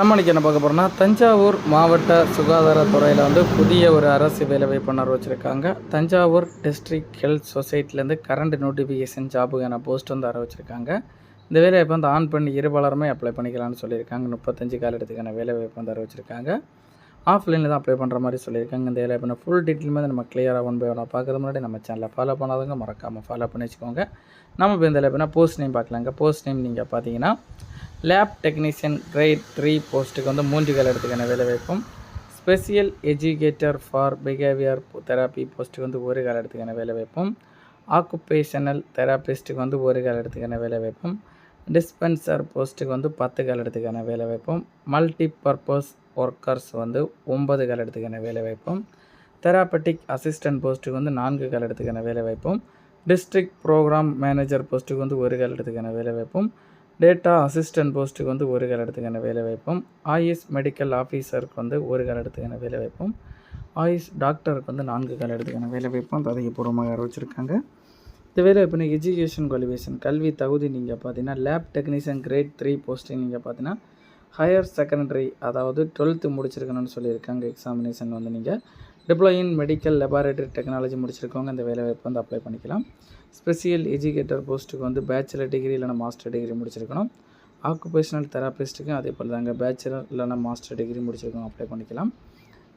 நம்ம என்ன பார்க்க போகிறோம்னா தஞ்சாவூர் மாவட்ட சுகாதாரத்துறையில் வந்து புதிய ஒரு அரசு வேலைவாய்ப்பு வச்சுருக்காங்க. தஞ்சாவூர் டிஸ்ட்ரிக்ட் ஹெல்த் சொசைட்டிலேருந்து கரண்ட் நோட்டிஃபிகேஷன் ஜாபுக்கான போஸ்ட் வந்து வச்சுருக்காங்க இந்த வேலைவாய்ப்பு வந்து ஆன் பண்ணி இருபாலருமே அப்ளை பண்ணிக்கலாம்னு சொல்லியிருக்காங்க. முப்பத்தஞ்சு காலத்துக்கான வேலைவாய்ப்பு வந்து வச்சுருக்காங்க ஆஃப்லைனில் தான் அப்ளை பண்ணுற மாதிரி சொல்லியிருக்காங்க. இந்த வேலைவாய்ப்பு ஃபுல் டீட்டெயிலுமே நம்ம கிளியராக ஒன் பை ஒன்னாக பார்க்குறது முன்னாடி நம்ம சேனலை ஃபாலோ பண்ணாதவங்க மறக்காமல் ஃபாலோ பண்ணி வச்சுக்கோங்க. நம்ம இப்போ இந்த வேலைவாய்ப்புனா போஸ்ட் நேம் பார்க்கலாங்க. போஸ்ட் நேம் நீங்கள் பார்த்தீங்கன்னா லேப் டெக்னீஷியன் கிரேட் த்ரீ போஸ்ட்டுக்கு வந்து மூன்று கால இடத்துக்கான வேலைவாய்ப்பும் special educator for behaviour therapy போஸ்ட்டுக்கு வந்து ஒரு கால இடத்துக்கான வேலைவாய்ப்பும் ஆக்குபேஷனல் தெராபிஸ்ட்டுக்கு வந்து ஒரு கால இடத்துக்கான வேலைவாய்ப்பும் டிஸ்பென்சர் போஸ்ட்டுக்கு வந்து பத்து கால வேலை வேலைவாய்ப்பும் மல்டி பர்பஸ் ஒர்க்கர்ஸ் வந்து ஒன்பது கால வேலை வேலைவாய்ப்பும் தெராப்பட்டிக் அசிஸ்டன்ட் போஸ்ட்டுக்கு வந்து நான்கு கால இடத்துக்கான வேலைவாய்ப்பும் டிஸ்ட்ரிக்ட் ப்ரோக்ராம் மேனேஜர் போஸ்ட்டுக்கு வந்து ஒரு கால இடத்துக்கான வைப்போம் டேட்டா அசிஸ்டன்ட் போஸ்ட்டுக்கு வந்து ஒரு கால இடத்துக்கான வேலைவாய்ப்பும் ஆயுஷ் மெடிக்கல் ஆஃபீஸருக்கு வந்து ஒரு கால இடத்துக்கான வைப்போம் ஆயுஷ் டாக்டருக்கு வந்து நான்கு கால இடத்துக்கான வேலைவாய்ப்பும் அதிகபூர்வமாக அறிவிச்சிருக்காங்க. இந்த நீங்கள் எஜுகேஷன் குவாலிஃபிகேஷன் கல்வி தகுதி நீங்கள் பார்த்தீங்கன்னா lab technician grade three posting நீங்கள் பார்த்தீங்கன்னா ஹையர் செகண்டரி அதாவது டுவெல்த்து முடிச்சிருக்கணும்னு சொல்லியிருக்காங்க எக்ஸாமினேஷன் வந்து நீங்கள் diploma in medical laboratory technology முடிச்சிருக்கவங்க இந்த வேலைவாய்ப்பு வந்து அப்ளை பண்ணிக்கலாம். ஸ்பெஷியல் எஜுகேட்டர் போஸ்ட்டுக்கு வந்து பேச்சுலர் டிகிரி இல்லைனா மாஸ்டர் டிகிரி முடிச்சிருக்கணும். ஆக்குபேஷனல் தெராபிஸ்ட்டுக்கும் அதே போல் தாங்க பேச்சுலர் இல்லைனா மாஸ்டர் டிகிரி முடிச்சிருக்கவங்க அப்ளை பண்ணிக்கலாம்.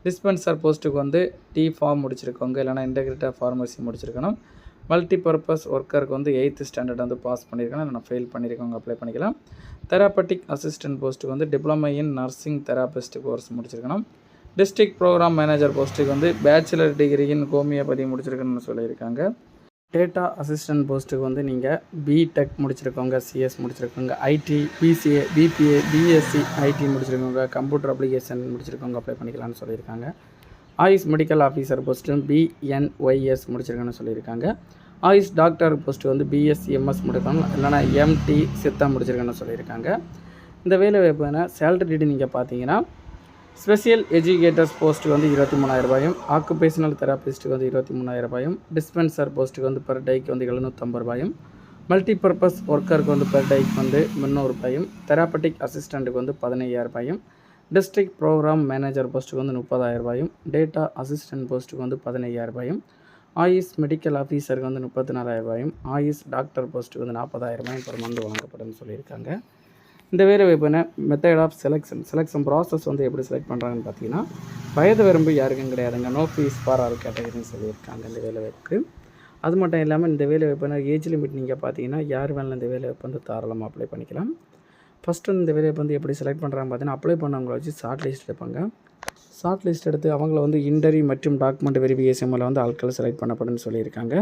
டிஸ்பென்சர் போஸ்ட்டுக்கு வந்து டி ஃபார்ம் முடிச்சிருக்கவங்க இல்லைனா இன்டெகிரேட்டர் ஃபார்மசி முடிச்சிருக்கணும். மல்டி பர்பஸ் ஒர்க்கருக்கு வந்து எயித்து ஸ்டாண்டர்ட் வந்து பாஸ் பண்ணியிருக்கணும் நான் ஃபெயில் பண்ணியிருக்கவங்க அப்ளை பண்ணிக்கலாம். தெராப்பட்டிக் அசிஸ்டன்ட் போஸ்ட்டுக்கு வந்து diploma in nursing therapist course முடிச்சிருக்கணும். டிஸ்ட்ரிக்ட் ப்ரோக்ராம் மேனேஜர் போஸ்ட்டுக்கு வந்து பேச்சுலர் டிகிரி இன் ஹோமியோபதி முடிச்சிருக்கணும்னு சொல்லியிருக்காங்க. டேட்டா அசிஸ்டன்ட் போஸ்ட்டுக்கு வந்து நீங்கள் பிடெக் முடிச்சிருக்கவங்க CS முடிச்சிருக்கவங்க IT BCA BBA BSc IT முடிச்சிருக்கவங்க computer application முடிச்சிருக்கவங்க அப்ளை பண்ணிக்கலாம்னு சொல்லியிருக்காங்க. ஆயுஷ் மெடிக்கல் ஆஃபீஸர் போஸ்ட்டும் பிஎன்ஒய்எஸ் முடிச்சிருக்கேன்னு சொல்லியிருக்காங்க. ஆயுஷ் டாக்டர் போஸ்ட்டு வந்து பிஎஸ்சிஎம்எஸ் முடிக்கணும் இல்லைனா எம்டி சித்தா முடிச்சிருக்கேன்னு சொல்லியிருக்காங்க. இந்த வேலை வாய்ப்புனா சேலரி டீட்டு நீங்கள் பார்த்தீங்கன்னா ஸ்பெஷல் எஜுகேட்டர்ஸ் போஸ்ட்டுக்கு வந்து இருபத்தி மூணாயிரம் ரூபாயும் ஆக்குபேஷனல் தெராபிஸ்ட்டுக்கு வந்து இருபத்தி மூணாயிரம் ரூபாயும் டிஸ்பென்சர் போஸ்ட்டுக்கு வந்து பெர் டேக்கு வந்து எழுநூற்றம்பது ரூபாயும் மல்டி பர்பஸ் ஒர்க்கருக்கு வந்து பெர் டேக்கு வந்து முந்நூறு ரூபாயும் தெராப்பட்டிக் அசிஸ்டண்ட்டுக்கு வந்து பதினையாயிரம் ரூபாயும் டிஸ்ட்ரிக்ட் ப்ரோக்ராம் மேனேஜர் போஸ்ட்டுக்கு வந்து முப்பதாயிரம் ரூபாயும் டேட்டா அசிஸ்டன்ட் போஸ்ட்டுக்கு வந்து பதினையாயிரம் ரூபாயும் ஆயுஷ் மெடிக்கல் ஆஃபீஸருக்கு வந்து முப்பத்தி நாலாயிரம் ரூபாயும் ஆயுஷ் டாக்டர் போஸ்ட்டுக்கு வந்து நாற்பதாயிரம் ரூபாயும் பெர் மந்த் வழங்கப்படும்னு சொல்லியிருக்காங்க. இந்த வேலை வாய்ப்புன method of selection selection process வந்து எப்படி செலக்ட் பண்ணுறாங்கன்னு பார்த்தீங்கன்னா வயது வரம்பு யாருக்கும் கிடையாதுங்க. நோ ஃபீஸ் ஃபார் ஆர் கேட்டகரின்னு சொல்லியிருக்காங்க இந்த வேலை வாய்ப்புக்கு. அது மட்டும் இல்லாமல் இந்த வேலை வாய்ப்புனா ஏஜ் லிமிட் நீங்கள் பார்த்தீங்கன்னா யார் வேணாலும் இந்த வேலை வாய்ப்பு வந்து தாராளமாக அப்ளை பண்ணிக்கலாம். ஃபஸ்ட்டு வந்து இந்த வேலையை வந்து எப்படி செலக்ட் பண்ணுறாங்க பார்த்தீங்கன்னா அப்ளை பண்ணவங்கள வச்சு ஷார்ட் லிஸ்ட் எடுப்பாங்க ஷார்ட் லிஸ்ட் எடுத்து அவங்கள வந்து இன்டர்வியூ மற்றும் டாக்குமெண்ட் வெரிஃபிகேஷன் மூலம் வந்து ஆட்கள் செலக்ட் பண்ணப்படும்னு சொல்லியிருக்காங்க.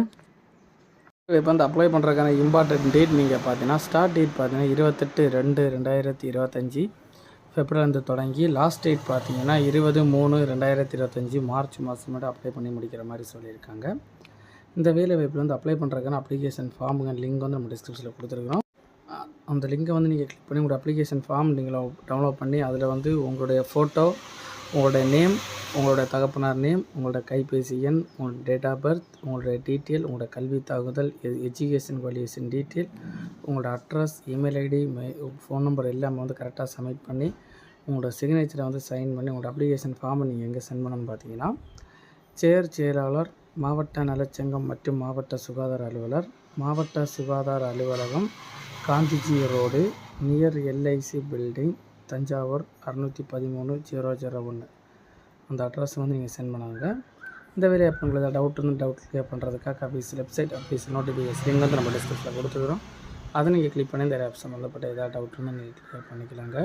இப்போ வந்து அப்ளை பண்ணுறதுக்கான இம்பார்ட்டன்ட் டேட் நீங்கள் பார்த்தீங்கன்னா ஸ்டார்ட் டேட் பார்த்தீங்கன்னா இருபத்தெட்டு ரெண்டு ரெண்டாயிரத்தி இருபத்தஞ்சி ஃபெப்ரவரிலேருந்து தொடங்கி லாஸ்ட் டேட் பார்த்தீங்கன்னா இருபது மூணு ரெண்டாயிரத்தி இருபத்தஞ்சி மார்ச் மாதம் மட்டும் அப்ளை பண்ணி முடிக்கிற மாதிரி சொல்லியிருக்காங்க. இந்த வேலை வாய்ப்பில் வந்து அப்ளை பண்ணுறதுக்கான அப்ளிகேஷன் ஃபார்முங்க லிங்க் வந்து நம்ம டிஸ்கிரிப்ஷனில் கொடுத்துருக்குறோம். அந்த லிங்கை வந்து நீங்கள் கிளிக் பண்ணி உங்களோட அப்ளிகேஷன் ஃபார்ம் நீங்கள் டவுன்லோட் பண்ணி அதில் வந்து உங்களுடைய ஃபோட்டோ உங்களுடைய நேம் உங்களோட தகப்பனார் நேம் உங்களோட கைபேசி எண் உங்களோட டேட் ஆஃப் பர்த் உங்களுடைய டீட்டெயில் உங்களோட கல்வி தாக்குதல் எஜுகேஷன் குவாலிஃபிகேஷன் டீட்டெயில் உங்களோட address email ID phone number எல்லாமே வந்து கரெக்டாக சப்மிட் பண்ணி உங்களோட சிக்னேச்சரை வந்து சைன் பண்ணி உங்களோட அப்ளிகேஷன் ஃபார்மை நீங்கள் எங்கே சென்ட் பண்ணணும்னு பார்த்தீங்கன்னா செயற் செயலாளர் மாவட்ட நலச்சங்கம் மற்றும் மாவட்ட சுகாதார அலுவலர் மாவட்ட சுகாதார அலுவலகம் Gandhiji road near LIC building Thanjavur அறநூற்றி பதிமூணு ஜீரோ ஜீரோ ஒன்று அந்த அட்ரஸ் வந்து நீங்கள் சென்ட் பண்ணாங்க. இந்த வேலையை அப்போ உங்களுக்கு டவுட் இருந்து டவுட் கிளியர் பண்ணுறதுக்காக office website office notification link வந்து நம்ம டிஸ்கிரிப்ஷனில் கொடுத்துக்கிறோம் அதை நீங்கள் கிளிக் பண்ணி இந்த ஆப் சம்மந்தப்பட்ட ஏதாவது டவுட் இருந்தால் நீங்கள் கிளியர் பண்ணிக்கலாங்க.